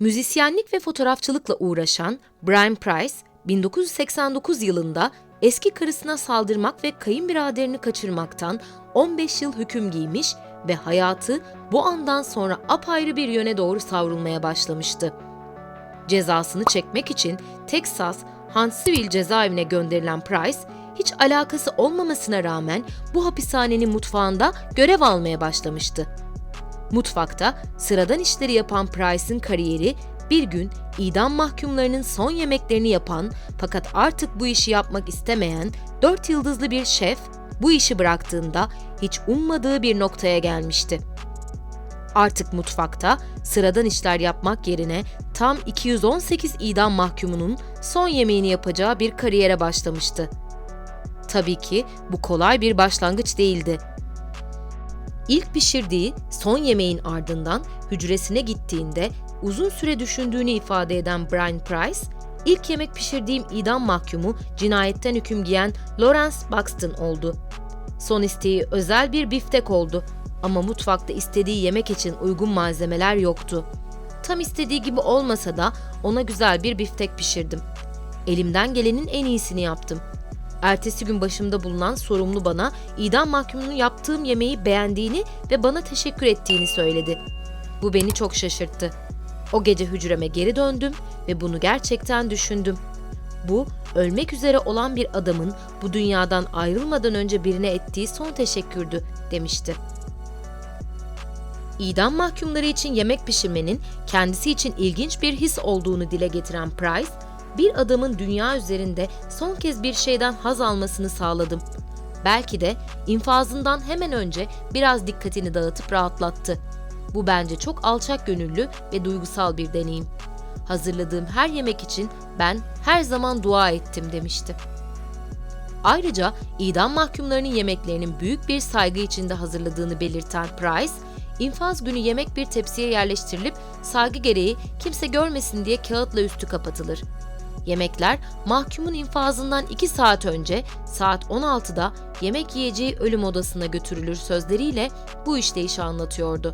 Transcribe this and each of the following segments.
Müzisyenlik ve fotoğrafçılıkla uğraşan Brian Price, 1989 yılında eski karısına saldırmak ve kayınbiraderini kaçırmaktan 15 yıl hüküm giymiş ve hayatı bu andan sonra apayrı bir yöne doğru savrulmaya başlamıştı. Cezasını çekmek için Texas Huntsville cezaevine gönderilen Price, hiç alakası olmamasına rağmen bu hapishanenin mutfağında görev almaya başlamıştı. Mutfakta sıradan işleri yapan Price'ın kariyeri bir gün idam mahkumlarının son yemeklerini yapan fakat artık bu işi yapmak istemeyen dört yıldızlı bir şef bu işi bıraktığında hiç ummadığı bir noktaya gelmişti. Artık mutfakta sıradan işler yapmak yerine tam 218 idam mahkumunun son yemeğini yapacağı bir kariyere başlamıştı. Tabii ki bu kolay bir başlangıç değildi. İlk pişirdiği son yemeğin ardından hücresine gittiğinde uzun süre düşündüğünü ifade eden Brian Price, ilk yemek pişirdiğim idam mahkumu cinayetten hüküm giyen Lawrence Buxton oldu. Son isteği özel bir biftek oldu ama mutfakta istediği yemek için uygun malzemeler yoktu. Tam istediği gibi olmasa da ona güzel bir biftek pişirdim. Elimden gelenin en iyisini yaptım. Ertesi gün başımda bulunan sorumlu bana idam mahkumunun yaptığım yemeği beğendiğini ve bana teşekkür ettiğini söyledi. Bu beni çok şaşırttı. O gece hücreme geri döndüm ve bunu gerçekten düşündüm. Bu, ölmek üzere olan bir adamın bu dünyadan ayrılmadan önce birine ettiği son teşekkürdü, demişti. İdam mahkumları için yemek pişirmenin kendisi için ilginç bir his olduğunu dile getiren Price, bir adamın dünya üzerinde son kez bir şeyden haz almasını sağladım. Belki de infazından hemen önce biraz dikkatini dağıtıp rahatlattı. Bu bence çok alçak gönüllü ve duygusal bir deneyim. Hazırladığım her yemek için ben her zaman dua ettim demişti. Ayrıca idam mahkumlarının yemeklerinin büyük bir saygı içinde hazırladığını belirten Price, infaz günü yemek bir tepsiye yerleştirilip saygı gereği kimse görmesin diye kağıtla üstü kapatılır. Yemekler mahkumun infazından 2 saat önce saat 16'da yemek yiyeceği ölüm odasına götürülür sözleriyle bu işleyişi anlatıyordu.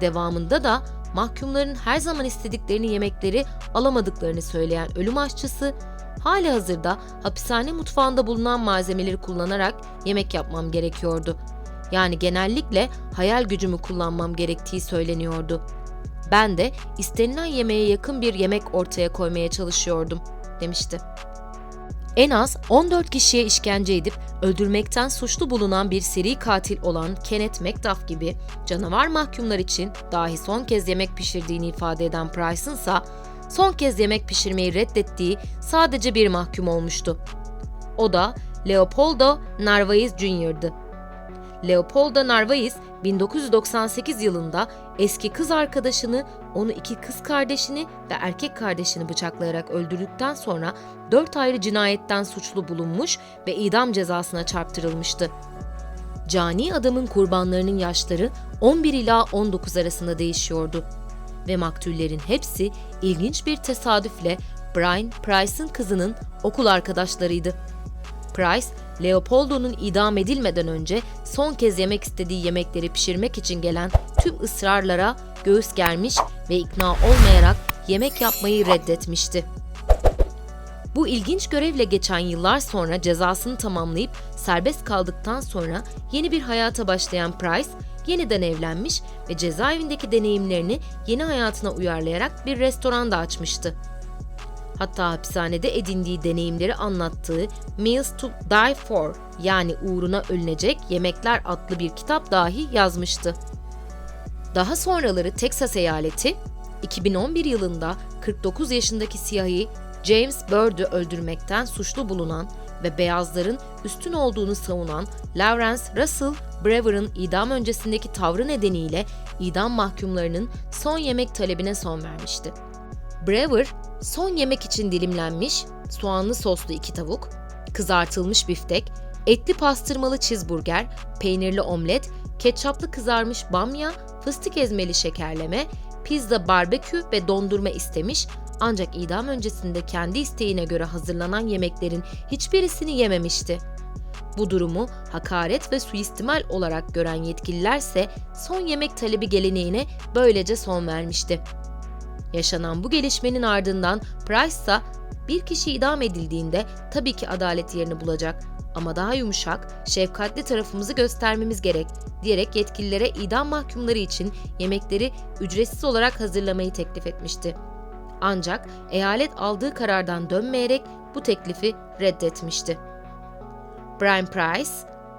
Devamında da mahkumların her zaman istediklerini yemekleri alamadıklarını söyleyen ölüm aşçısı, hali hazırda hapishane mutfağında bulunan malzemeleri kullanarak yemek yapmam gerekiyordu. Yani genellikle hayal gücümü kullanmam gerektiği söyleniyordu. Ben de istenilen yemeğe yakın bir yemek ortaya koymaya çalışıyordum, demişti. En az 14 kişiye işkence edip öldürmekten suçlu bulunan bir seri katil olan Kenneth Macduff gibi canavar mahkumlar için dahi son kez yemek pişirdiğini ifade eden Price'ın ise son kez yemek pişirmeyi reddettiği sadece bir mahkum olmuştu. O da Leopoldo Narvaez Jr.'dı. Leopoldo Narvaez 1998 yılında eski kız arkadaşını, onu iki kız kardeşini ve erkek kardeşini bıçaklayarak öldürdükten sonra dört ayrı cinayetten suçlu bulunmuş ve idam cezasına çarptırılmıştı. Cani adamın kurbanlarının yaşları 11 ila 19 arasında değişiyordu ve maktullerin hepsi ilginç bir tesadüfle Brian Price'ın kızının okul arkadaşlarıydı. Price, Leopoldo'nun idam edilmeden önce son kez yemek istediği yemekleri pişirmek için gelen tüm ısrarlara göğüs germiş ve ikna olmayarak yemek yapmayı reddetmişti. Bu ilginç görevle geçen yıllar sonra cezasını tamamlayıp serbest kaldıktan sonra yeni bir hayata başlayan Price, yeniden evlenmiş ve cezaevindeki deneyimlerini yeni hayatına uyarlayarak bir restoran da açmıştı. Hatta hapishanede edindiği deneyimleri anlattığı Meals to Die For yani uğruna ölünecek yemekler adlı bir kitap dahi yazmıştı. Daha sonraları Texas eyaleti 2011 yılında 49 yaşındaki siyahi James Bird'ü öldürmekten suçlu bulunan ve beyazların üstün olduğunu savunan Lawrence Russell Brewer'ın idam öncesindeki tavrı nedeniyle idam mahkumlarının son yemek talebine son vermişti. Brewer, son yemek için dilimlenmiş, soğanlı soslu iki tavuk, kızartılmış biftek, etli pastırmalı cheeseburger, peynirli omlet, ketçaplı kızarmış bamya, fıstık ezmeli şekerleme, pizza barbekü ve dondurma istemiş ancak idam öncesinde kendi isteğine göre hazırlanan yemeklerin hiçbirisini yememişti. Bu durumu hakaret ve suistimal olarak gören yetkililerse son yemek talebi geleneğine böylece son vermişti. Yaşanan bu gelişmenin ardından Price ise bir kişi idam edildiğinde tabii ki adalet yerini bulacak ama daha yumuşak, şefkatli tarafımızı göstermemiz gerek diyerek yetkililere idam mahkumları için yemekleri ücretsiz olarak hazırlamayı teklif etmişti. Ancak eyalet aldığı karardan dönmeyerek bu teklifi reddetmişti. Brian Price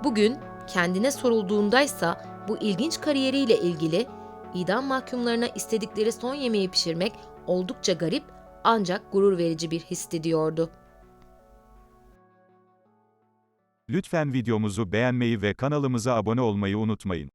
bugün kendine sorulduğundaysa bu ilginç kariyeriyle ilgili idam mahkumlarına istedikleri son yemeği pişirmek oldukça garip ancak gurur verici bir histi diyordu. Lütfen videomuzu beğenmeyi ve kanalımıza abone olmayı unutmayın.